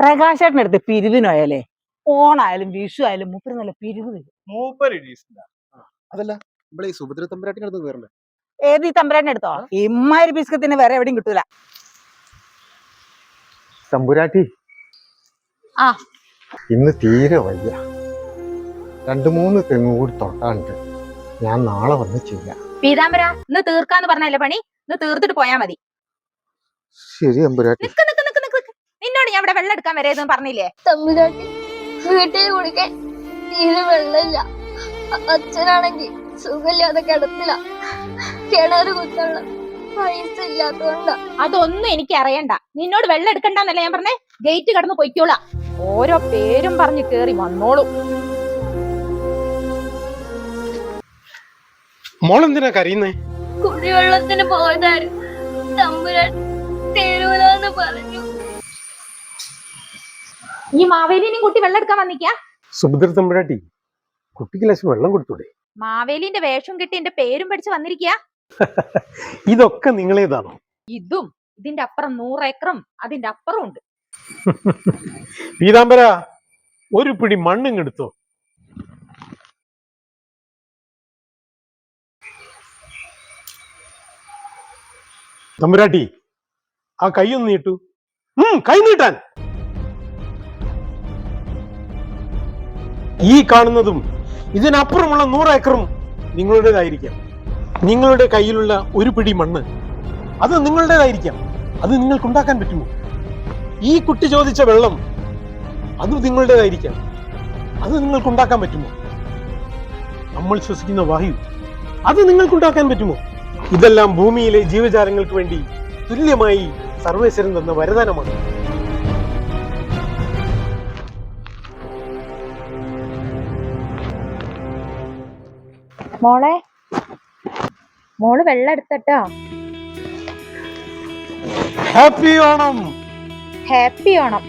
പ്രകാശേട്ടന്റെ അടുത്ത് പിരിവിനോയാലേ ഓണായാലും വിഷു ആയാലും മൂപ്പര് നല്ല പിരിവ് തരും. മൂപ്പര് അതല്ല ഇവിടെ ഈ സുഭദ്ര തമ്പുരാട്ടിന്റെ അടുത്ത് ഏത് ഈ തമ്പരാട്ടിന് അടുത്തോ? ഇമ്മാരി ബിസ്ക്കത്തിന് വേറെ എവിടെയും കിട്ടൂല. തമ്പുരാട്ടി. ആ. ഇന്ന് തീരെ വയ്യ. രണ്ടു മൂന്ന് തെങ്ങ് കൂടി തൊട്ടാണ്ട് ഞാൻ നാളെ വന്ന് ചെയ്യാം. പീതാംബര ഇന്ന് തീർക്കാന്ന് പറഞ്ഞല്ലേ പണി? ഇന്ന് തീർത്തിട്ട് പോയാ മതി. ശരി തമ്പുരാട്ടി. ഇവിടെ വെള്ളം എടുക്കാൻ വരേതെന്ന് പറഞ്ഞില്ലേ? വീട്ടിൽ കുടിക്കാൻ തീരെ വെള്ളമില്ല. അച്ഛനാണെങ്കിൽ സുഖമില്ലാതെ കിടത്തില്ല കിണറ് കുത്തുള്ള പൈസ ഇല്ലാത്തോണ്ടാ അതൊന്നും എനിക്ക് അറിയണ്ട. നിന്നോട് വെള്ളം എടുക്കണ്ടെന്നല്ലേ ഞാൻ പറഞ്ഞേ? ഗേറ്റ് കടന്ന് പൊയ്ക്കോളാം. ഓരോ പേരും പറഞ്ഞ് കേറി വന്നോളൂ. മോളെന്തിനാ കരയുന്നേ? കുടിവെള്ളത്തിന് പോയതായിരുന്നു തമ്പുരാൻ തരൂലെന്ന് പറഞ്ഞു. ഈ മാവേലിനെയും കുട്ടി വെള്ളം എടുക്കാൻ വന്നിക്കാ? സുഭദ്ര തമ്പുരാട്ടി കുട്ടിക്ക് ലക്ഷം വെള്ളം കൊടുത്തൂടെ? മാവേലിന്റെ വേഷം കിട്ടി എന്റെ പേരും പഠിച്ച് വന്നിരിക്കുക ഇതൊക്കെ നിങ്ങളേതാണോ ഇതും ഇതിന്റെ അപ്പുറം നൂറേക്കറും അതിന്റെ അപ്പുറം ഉണ്ട്. പീതാംബര ഒരു പിടി മണ്ണും എടുത്തോ. തമ്പുരാട്ടി ആ കൈയൊന്ന് നീട്ടു. കൈ നീട്ടാൻ. ഈ കാണുന്നതും ഇതിനപ്പുറമുള്ള നൂറ് ഏക്കറും നിങ്ങളുടേതായിരിക്കാം. നിങ്ങളുടെ കയ്യിലുള്ള ഒരു പിടി മണ്ണ് അത് നിങ്ങളുടേതായിരിക്കാം. അത് നിങ്ങൾക്ക് ഉണ്ടാക്കാൻ പറ്റുമോ? ഈ കുട്ടി ചോദിച്ച വെള്ളം അത് നിങ്ങളുടേതായിരിക്കാം. അത് നിങ്ങൾക്ക് ഉണ്ടാക്കാൻ പറ്റുമോ? നമ്മൾ ശ്വസിക്കുന്ന വായു അത് നിങ്ങൾക്ക് ഉണ്ടാക്കാൻ പറ്റുമോ? ഇതെല്ലാം ഭൂമിയിലെ ജീവജാലങ്ങൾക്ക് വേണ്ടി തുല്യമായി സർവേശ്വരൻ തന്ന വരദാനമാണ്. മോളെ? മോൾ വെള്ളം എടുത്തട്ടോ. ഹാപ്പി ഓണം. ഹാപ്പി ഓണം.